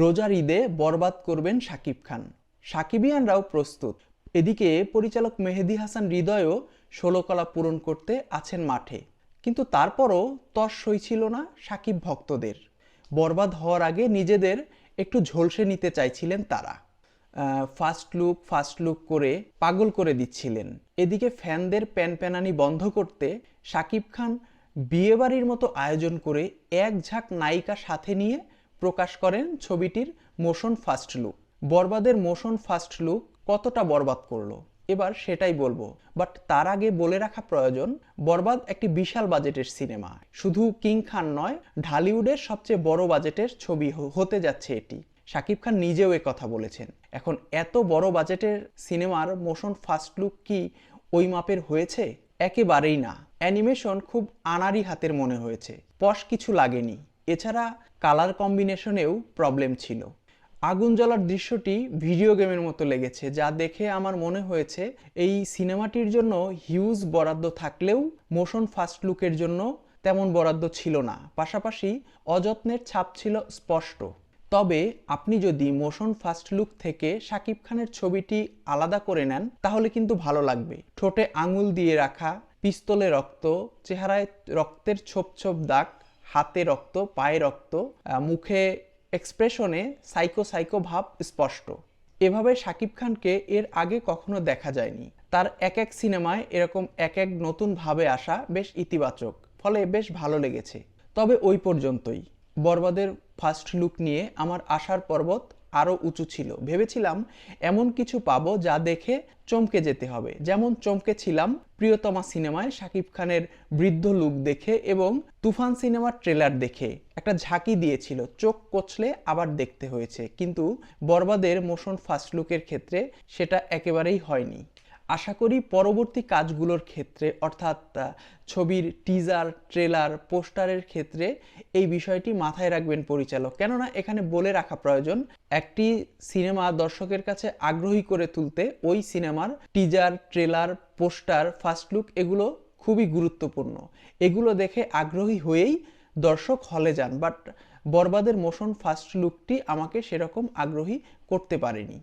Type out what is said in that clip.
রোজার ঈদে বরবাদ করবেন শাকিব খান। সাকিবিয়ানরাও প্রস্তুত। এদিকে পরিচালক মেহেদি হাসান হৃদয়ও ষোলকলা পূরণ করতে আছেন মাঠে। কিন্তু তারপরও তস সইছিল না সাকিব ভক্তদের। বরবাদ হওয়ার আগে নিজেদের একটু ঝলসে নিতে চাইছিলেন তারা। ফার্স্ট লুক ফার্স্ট লুক করে পাগল করে দিচ্ছিলেন। এদিকে ফ্যানদের প্যানপ্যানানি বন্ধ করতে শাকিব খান বিয়েবাড়ির মতো আয়োজন করে এক ঝাঁক নায়িকা সাথে নিয়ে প্রকাশ করেন ছবিটির মোশন ফার্স্ট লুক। বরবাদের মোশন ফার্স্ট লুক কতটা বরবাদ করল? এবার সেটাই বলব। বাট তার আগে বলে রাখা প্রয়োজন, বরবাদ একটি বিশাল বাজেটের সিনেমা। শুধু কিং খান নয়, ঢালিউডের সবচেয়ে বড় বাজেটের ছবি হতে যাচ্ছে এটি। শাকিব খান নিজেও এ কথা বলেছেন। এখন এত বড় বাজেটের সিনেমার মোশন ফার্স্ট লুক কি ওই মাপের হয়েছে? একেবারেই না। অ্যানিমেশন খুব আনারি হাতের মনে হয়েছে। পশ কিছু লাগেনি। এছাড়া কালার কম্বিনেশনেও প্রবলেম ছিল। আগুন জ্বলার দৃশ্যটি ভিডিও গেমের মতো লেগেছে, যা দেখে আমার মনে হয়েছে এই সিনেমাটির জন্য হিউজ বরাদ্দ থাকলেও মোশন ফার্স্ট লুকের জন্য তেমন বরাদ্দ ছিল না। পাশাপাশি অযত্নের ছাপ ছিল স্পষ্ট। তবে আপনি যদি মোশন ফার্স্ট লুক থেকে শাকিব খানের ছবিটি আলাদা করে নেন, তাহলে কিন্তু ভালো লাগবে। ঠোঁটে আঙুল দিয়ে রাখা, পিস্তলে রক্ত, চেহারায় রক্তের ছোপ ছোপ দাগ হাতে রক্ত, পায়ে রক্ত মুখে এক্সপ্রেশনে সাইকো সাইকো ভাব স্পষ্ট। এভাবে শাকিব খানকে এর আগে কখনো দেখা যায়নি। তার এক এক সিনেমায় এরকম এক এক নতুন ভাবে আসা বেশ ইতিবাচক, ফলে বেশ ভালো লেগেছে। তবে ওই পর্যন্তই। বরবাদের ফার্স্ট লুক নিয়ে আমার আসার পর্বত আরও উঁচু ছিল। ভেবেছিলাম এমন কিছু পাবো যা দেখে চমকে যেতে হবে। যেমন চমকে ছিলাম প্রিয়তমা সিনেমায় শাকিব খানের বৃদ্ধ লুক দেখে এবং তুফান সিনেমার ট্রেলার দেখে। একটা ঝাঁকি দিয়েছিল, চোখ কচলে আবার দেখতে হয়েছে। কিন্তু বরবাদের মোশন ফার্স্ট লুকের ক্ষেত্রে সেটা একেবারেই হয়নি। আশা করি পরবর্তী কাজগুলোর ক্ষেত্রে, অর্থাৎ ছবির টিজার ট্রেলার পোস্টারের ক্ষেত্রে এই বিষয়টি মাথায় রাখবেন পরিচালক। কেননা এখানে বলে রাখা প্রয়োজন, একটি সিনেমা দর্শকের কাছে আগ্রহী করে তুলতে ওই সিনেমার teaser trailer poster first look এগুলো খুবই গুরুত্বপূর্ণ। এগুলো দেখে আগ্রহী হয়েই দর্শক হলে যান বাট বরবাদের মোশন ফার্স্ট লুকটি আমাকে সেরকম আগ্রহী করতে পারেনি।